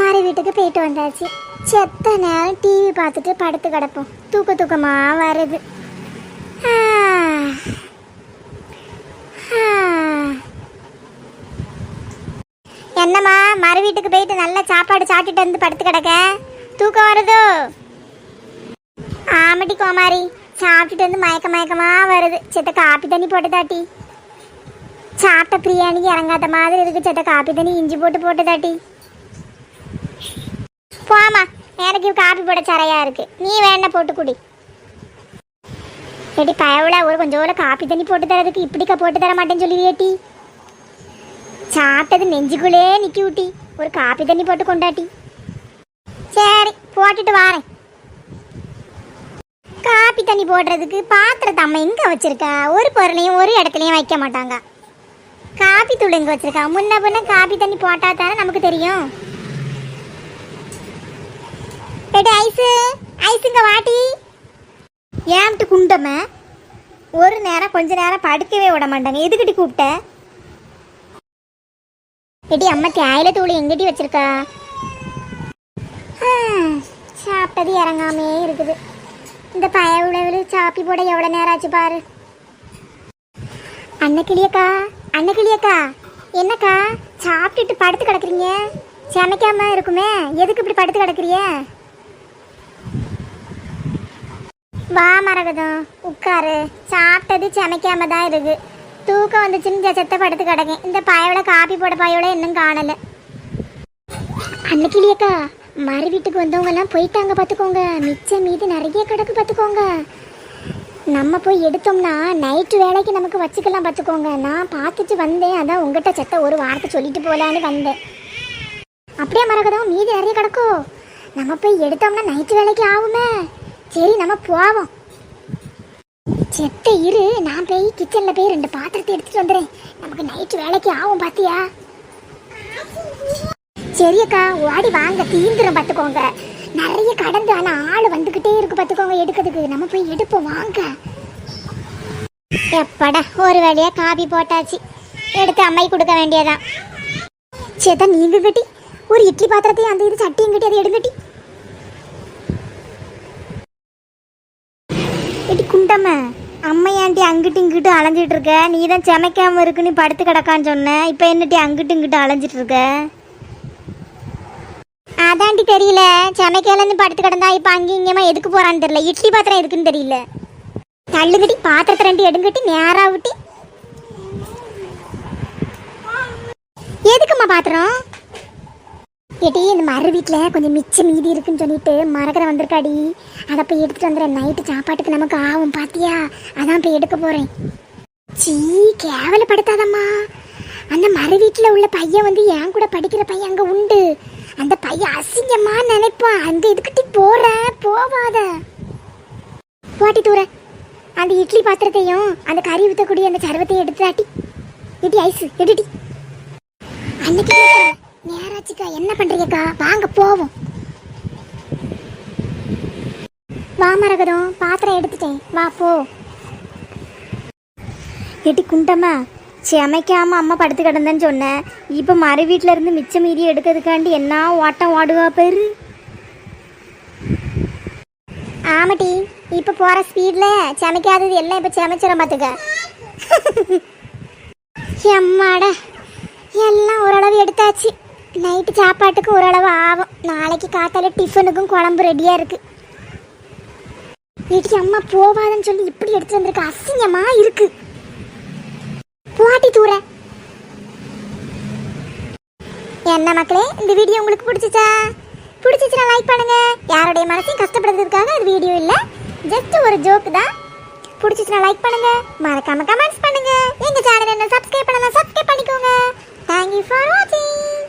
மாறி வீட்டுக்கு போயிட்டு வந்தாச்சு. செத்த நேரம் டிவி பார்த்துட்டு படுத்து கிடப்போம். தூக்க தூக்கமாக வருது. என்னம்மா மறு வீட்டுக்கு போயிட்டு நல்ல சாப்பாடு சாப்பிட்டுட்டு வந்து படுத்து கிடக்க? தூக்கம் வருதோ? ஆமட்டி கோமாரி சாப்பிட்டுட்டு வந்து மயக்க மயக்கமாக வருது. செத்த காப்பி தண்ணி போட்டு தாட்டி. சாப்பிட்ட பிரியாணிக்கு இறங்காத மாதிரி இருக்கு. செத்த காப்பி தண்ணி இஞ்சி போட்டு போட்டு தாட்டி. போமா எனக்கு காப்பி போட சரையா இருக்கு. நீ வேணா போட்டு குடி. ஏடி பயவுல ஒரு கொஞ்சோல காப்பி தண்ணி போட்டு தரதுக்கு இப்படிக்கா போட்டு தர மாட்டேன்னு சொல்லுவியேட்டி சாப்பிட்டது நெஞ்சுக்குள்ளே நிக்கி விட்டி ஒரு காப்பி தண்ணி போட்டு கொண்டாட்டி. சரி போட்டுட்டு வாரேன். காப்பி தண்ணி போடுறதுக்கு பாத்திரத்தை அம்மா எங்க வச்சிருக்கா? ஒரு பொருளையும் ஒரு இடத்துலையும் வைக்க மாட்டாங்க. காப்பி தூள் எங்க வச்சிருக்கா? முன்ன பின்ன காப்பி தண்ணி போட்டா தானே நமக்கு தெரியும். ஏடி ஐஸு ஐஸுங்க வாட்டி ஏன்ட்டு குண்டம? ஒரு நேரம் கொஞ்ச நேரம் படுக்கவே விட மாட்டாங்க எதுக்கிட்டு கூப்பிட்ட? எடி அம்மா தேயில தூள் எங்கிட்டி வச்சிருக்கா? சாப்பிட்டது இறங்காமே இருக்குது. இந்த பய உழவு சாப்பி போட எவ்வளோ நேரம் ஆச்சு பாரு. அன்னக்கிளியக்கா அன்னக்கிளியக்கா. என்னக்கா சாப்பிட்டுட்டு படுத்து கிடக்குறீங்க? சமைக்காம இருக்குமே எதுக்கு இப்படி படுத்து கிடக்குறிய வா மரகதம் உட்காரு. சாப்பிட்டது சமைக்காம தான் இருக்கு. தூக்கம் வந்துச்சுன்னு செத்த படுத்து கிடக்கேன். இந்த பாயோட காப்பி போட பாயோட இன்னும் காணல. அன்னைக்கிலியக்கா மறு வீட்டுக்கு வந்தவங்க எல்லாம் போயிட்டாங்க பார்த்துக்கோங்க. மிச்சம் மீதி நிறைய கிடக்கு பார்த்துக்கோங்க. நம்ம போய் எடுத்தோம்னா நைட்டு வேலைக்கு நமக்கு வச்சுக்கலாம் பார்த்துக்கோங்க. நான் பார்த்துட்டு வந்தேன். அதான் உங்ககிட்ட செத்த ஒரு வார்த்தை சொல்லிட்டு போகலான்னு வந்தேன். அப்படியே மரகதம் மீதி நிறைய கிடக்கும் நம்ம போய் எடுத்தோம்னா நைட்டு வேலைக்கு ஆகுமே? சரி நம்ம போவோம். செத்த இரு நான் போய் கிச்சனில் போய் ரெண்டு பாத்திரத்தை எடுத்துட்டு வந்துடுறேன். நமக்கு நைட்டு வேலைக்கு ஆகும் பாத்தியா? சரியக்கா ஓடி வாங்க தீந்துரும் பார்த்துக்கோங்க நிறைய கடந்து ஆனால் ஆள் வந்துக்கிட்டே இருக்கு பார்த்துக்கோங்க எடுக்கிறதுக்கு. நம்ம போய் எடுப்போம் வாங்க. எப்படா ஒரு வழியா காபி போட்டாச்சு. எடுத்து அம்மை கொடுக்க வேண்டியதான் சேதா நீங்க கட்டி ஒரு இட்லி பாத்திரத்தையும் அந்த இது சட்டியும் கட்டி அதை எடுங்கட்டி. எடி குண்டம்ம. அம்மையாண்டி அங்கிட்டு இங்கிட்டு அலைஞ்சிட்டு இருக்க? நீ தான் சமைக்காம இருக்குன்னு படுத்து கிடக்கான்னு சொன்ன. இப்போ என்னட்டி அங்கிட்டு இங்கிட்டு அலைஞ்சிட்டு இருக்க? அதாண்டி தெரியல. சமைக்கலன்னு படுத்து கிடந்தா இப்போ அங்கேயும் இங்கேயுமா எதுக்கு போறான்னு தெரியல. இட்லி பாத்திரம் எதுக்குன்னு தெரியல. தள்ளுகட்டி பாத்திரத்தை ரெண்டு எடுங்கட்டி நேராக விட்டி எதுக்கும்மா பாத்திரம்? ஏட்டி இந்த மறு வீட்டில் கொஞ்சம் மிச்சம் மீதி இருக்குன்னு சொல்லிட்டு மறக்கிற வந்திருக்காடி. அதை போய் எடுத்துகிட்டு வந்துடுறேன் நைட்டு சாப்பாட்டுக்கு நமக்கு ஆகும் பாத்தியா? அதான் போய் எடுக்க போகிறேன் சீ கேவலப்படுத்தாதம்மா. அந்த மறு வீட்டில் உள்ள பையன் வந்து என் கூட படிக்கிற பையன் அங்கே உண்டு. அந்த பையன் அசிங்கமா நினைப்பான். அந்த இதுக்கிட்ட போற போவாத. போட்டி தூர. அந்த இட்லி பாத்திரத்தையும் அந்த கறி ஊற்றக்கூடிய அந்த சர்வத்தையும் எடுத்து ஆட்டி இடி ஐஸ் எடுட்டி அன்னைக்கு நேராச்சுக்கா என்ன பண்றீங்கக்கா? வாங்க போவோம். வா மரகதம். பாத்திரம் எடுத்துட்டேன். வா போ. எட்டி குண்டம்மா. சமைக்காமல் அம்மா படுத்து கிடந்தேன்னு சொன்னேன் இப்போ மறு வீட்டில் இருந்து மிச்சம் மீதி எடுக்கிறதுக்காண்டி என்ன ஓட்டம் ஓடுவா பேரு. ஆமாட்டி இப்போ போகிற ஸ்பீடில் சமைக்காதது எல்லாம் இப்போ சமைச்சிடும் பார்த்துக்க அம்மாடா எல்லாம் ஓரளவு எடுத்தாச்சு. நைட்டு சாப்பாட்டுக்கு ஓரளவு ஆகும். நாளைக்கு காத்தால டிஃபனுக்கும் குழம்பு ரெடியாக இருக்கு. வீட்டுக்கு அம்மா போவாதுன்னு சொல்லி இப்படி எடுத்து வந்திருக்க. அசிங்கமா இருக்கு. போட்டி தூர. என்ன மக்களே இந்த வீடியோ உங்களுக்கு பிடிச்சிச்சா? பிடிச்சிச்சுன்னா லைக் பண்ணுங்க. யாருடைய மனசையும் கஷ்டப்படுறதுக்காக அது வீடியோ இல்லை. ஜஸ்ட் ஒரு ஜோக் தான். பிடிச்சிச்சுன்னா லைக் பண்ணுங்க. மறக்காம கமெண்ட்ஸ் பண்ணுங்க. எங்க சேனல் என்ன சப்ஸ்கிரைப் பண்ணலாம் சப்ஸ்கிரைப் பண்ணிக்கோங்க. தேங்க்யூ ஃபார் வாட்சிங்